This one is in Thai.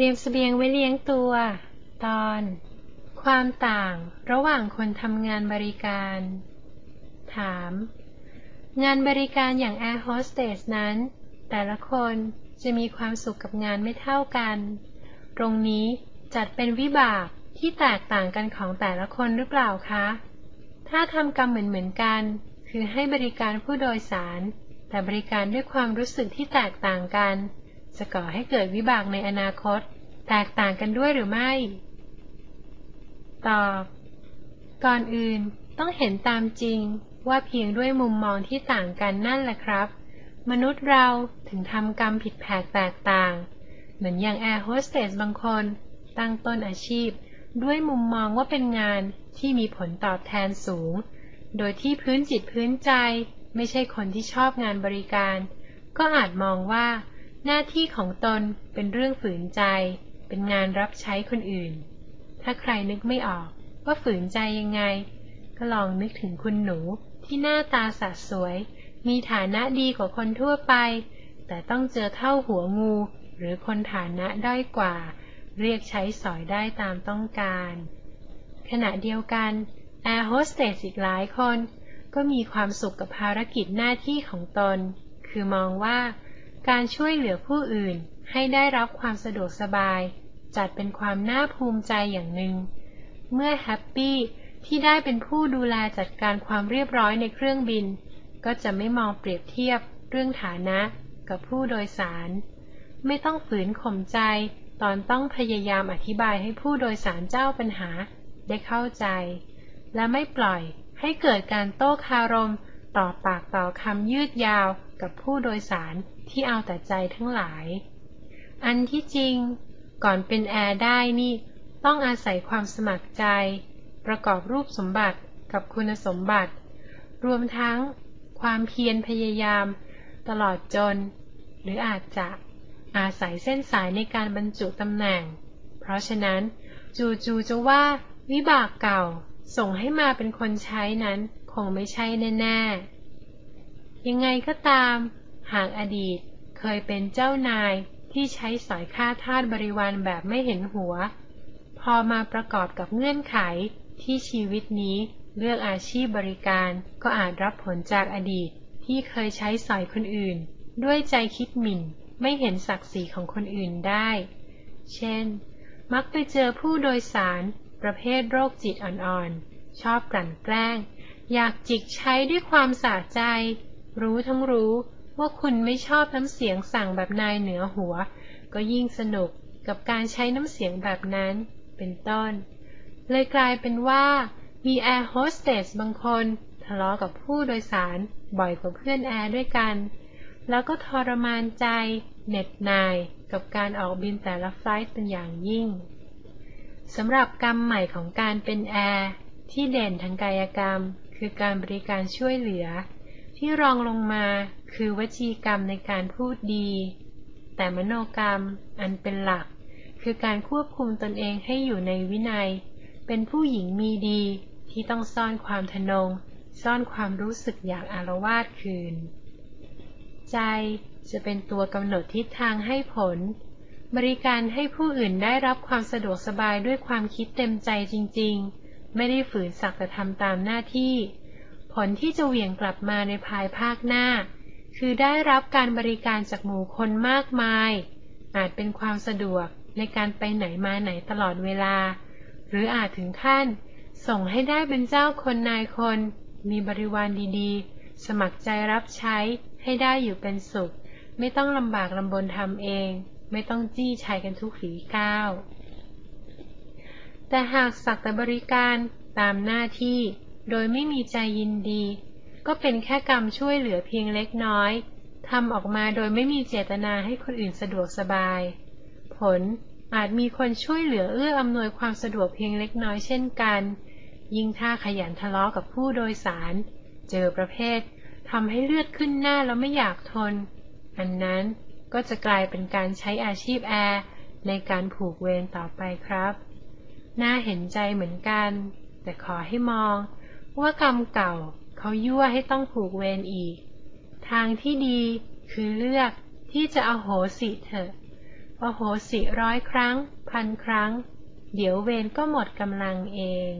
รียมสเสบียงไว้เลี้ยงตัว ตอน ความต่างระหว่างคนทำงานบริการ ถาม งานบริการอย่างแอร์โฮสเตสนั้น แต่ละคนจะมีความสุขกับงานไม่เท่ากัน ตรงนี้จัดเป็นวิบากที่แตกต่างกันของแต่ละคนหรือเปล่าคะ ถ้าทำกรรมเหมือนๆกัน คือให้บริการผู้โดยสาร แต่บริการด้วยความรู้สึกที่แตกต่างกัน จะก่อให้เกิดวิบากในอนาคต แตกต่างกันด้วยหรือไม่ ตอบ ก่อนอื่นต้องเห็นตามจริงว่าเพียงด้วยมุมมองที่ต่างกันนั่นแหละครับ มนุษย์เราถึงทำกรรมผิดแผกแตกต่าง เหมือนอย่างแอร์โฮสเตสบางคน ตั้งต้นอาชีพ ด้วยมุมมองว่าเป็นงานที่มีผลตอบแทนสูง โดยที่พื้นจิตพื้นใจ ไม่ใช่คนที่ชอบงานบริการ ก็อาจมองว่า หน้าที่ของตนเป็นเรื่องฝืนใจ เป็นงานรับใช้คนอื่น ถ้าใครนึกไม่ออกว่าฝืนใจยังไง ก็ลองนึกถึงคุณหนูที่หน้าตาสะสวย มีฐานะดีกว่าคนทั่วไป แต่ต้องเจอเท่าหัวงู หรือคนฐานะด้อยกว่า เรียกใช้สอยได้ตามต้องการ ขณะเดียวกันแอร์โฮสเตสอีกหลายคน ก็มีความสุขกับภารกิจหน้าที่ของตน คือมองว่า การช่วยเหลือผู้อื่นให้ได้รับความสะดวกสบาย จัดเป็นความน่าภูมิใจอย่างหนึ่ง เมื่อแฮปปี้ที่ได้เป็นผู้ดูแลจัดการความเรียบร้อยในเครื่องบิน ก็จะไม่มองเปรียบเทียบเรื่องฐานะกับผู้โดยสาร ไม่ต้องฝืนข่มใจ ตอนต้องพยายามอธิบายให้ผู้โดยสารเจ้าปัญหาได้เข้าใจ และไม่ปล่อยให้เกิดการโต้คารม ต่อปากต่อคำยืดยาวกับผู้โดยสารที่เอาแต่ใจทั้งหลาย อันที่จริง ก่อนเป็นแอร์ได้นี่ ต้องอาศัยความสมัครใจ ประกอบรูปสมบัติกับคุณสมบัติ รวมทั้งความเพียรพยายาม ตลอดจน หรืออาจจะอาศัยเส้นสายในการบรรจุตำแหน่ง เพราะฉะนั้น จูๆจะว่าวิบากเก่าส่งให้มาเป็นคนใช้นั้น งไม่ใช่แน่ๆ ยังไงก็ตาม หากอดีตเคยเป็นเจ้านายที่ใช้สอยค่าทาสบริวารแบบไม่เห็นหัว พอมาประกอบกับเงื่อนไขที่ชีวิตนี้เลือกอาชีพบริการก็อาจรับผลจากอดีตที่เคยใช้สอยคนอื่น ด้วยใจคิดหมิ่นไม่เห็นศักดิ์ศรีของคนอื่นได้ เช่น มักไปเจอผู้โดยสารประเภทโรคจิตอ่อนๆ ชอบกลั่นแกล้ง อยากจิกใช้ด้วยความสะใจ รู้ทั้งรู้ว่าคุณไม่ชอบน้ำเสียงสั่งแบบนายเหนือหัว ก็ยิ่งสนุกกับการใช้น้ำเสียงแบบนั้น เป็นต้น เลยกลายเป็นว่า มีแอร์โฮสเตสบางคนทะเลาะกับผู้โดยสารบ่อยกว่าเพื่อนแอร์ด้วยกัน แล้วก็ทรมานใจเหน็ดนายกับการออกบินแต่ละไฟล์เป็นอย่างยิ่งสำหรับกรรมใหม่ของการเป็นแอร์ที่เด่นทางกายกรรม คือการบริการช่วยเหลือ ที่รองลงมาคือวจีกรรมในการพูดดี แต่มโนกรรมอันเป็นหลัก คือการควบคุมตนเองให้อยู่ในวินัย เป็นผู้หญิงมีดีที่ต้องซ่อนความทนง ซ่อนความรู้สึกอยากอารวาสคืน ใจจะเป็นตัวกำหนดทิศทางให้ผล บริการให้ผู้อื่นได้รับความสะดวกสบายด้วยความคิดเต็มใจจริง ๆ ไม่ได้ฝืนสักแต่ทำตามหน้าที่ ผลที่จะเหวี่ยงกลับมาในภายภาคหน้า คือได้รับการบริการจากหมู่คนมากมาย อาจเป็นความสะดวกในการไปไหนมาไหนตลอดเวลา หรืออาจถึงขั้น ส่งให้ได้เป็นเจ้าคนนายคน มีบริวารดีๆ สมัครใจรับใช้ให้ได้อยู่เป็นสุข ไม่ต้องลำบากลำบนทำเอง ไม่ต้องจี้ชัยกันทุกฝีก้าว แต่หากสักแต่บริการตามหน้าที่โดยไม่มีใจยินดี ก็เป็นแค่กรรมช่วยเหลือเพียงเล็กน้อยทำออกมาโดยไม่มีเจตนาให้คนอื่นสะดวกสบาย ผลอาจมีคนช่วยเหลือเอื้ออำนวยความสะดวกเพียงเล็กน้อยเช่นกัน ยิ่งถ้าขยันทะเลาะกับผู้โดยสาร เจอประเภททำให้เลือดขึ้นหน้าแล้วไม่อยากทน อันนั้นก็จะกลายเป็นการใช้อาชีพแอร์ในการผูกเวรต่อไปครับ น่าเห็นใจเหมือนกัน แต่ขอให้มอง ว่ากรรมเก่าเขายั่วให้ต้องผูกเวรอีก ทางที่ดีคือเลือกที่จะเอาโหสิเถอะโอโหสิร้อยครั้ง พันครั้ง เดี๋ยวเวรก็หมดกำลังเอง